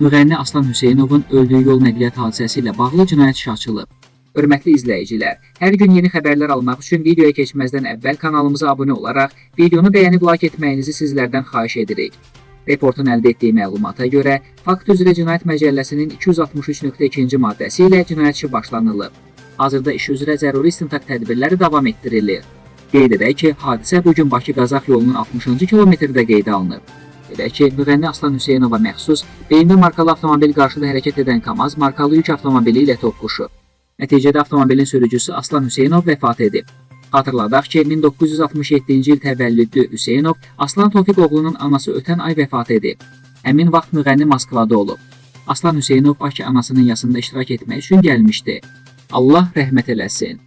müğənni Aslan Hüseynovun öldüyü yol nəqliyyat hadisəsi ilə bağlı cinayət işi açılıb. Hörmətli izləyicilər, hər gün yeni xəbərlər almaq üçün videoya keçməzdən əvvəl kanalımıza abunə olaraq videonu bəyənib like etməyinizi sizlərdən xahiş edirik. Reportun əldə etdiyi məlumata görə, Fakt üzrə Cinayət Məcəlləsinin 263.2-ci maddəsi ilə cinayət işi başlanılıb. Hazırda iş üzrə zəruri istintaq tədbirləri davam etdirilir. Qeyd edək ki, hadisə bu gün Bakı-Qazax yolunun 60-cı kilometrdə qeydə alınıb. Belə ki, müğənni Aslan Hüseynova məxsus BMW markalı avtomobil qarşıda hərəkət edən KAMAZ markalı yük avtomobili ilə toqquşub. Nəticədə avtomobilin sürücüsü Aslan Hüseynov vəfat edib. Xatırladaq ki, 1967-ci il təvəllüdlü Hüseynov Aslan Tofiq oğlunun anası ötən ay vəfat edib. Həmin vaxt müğənni Moskvada olub. Aslan Hüseynov Bakı anasının yasında iştirak etmək üçün gəlmişdi. Allah rəhmət eləsin.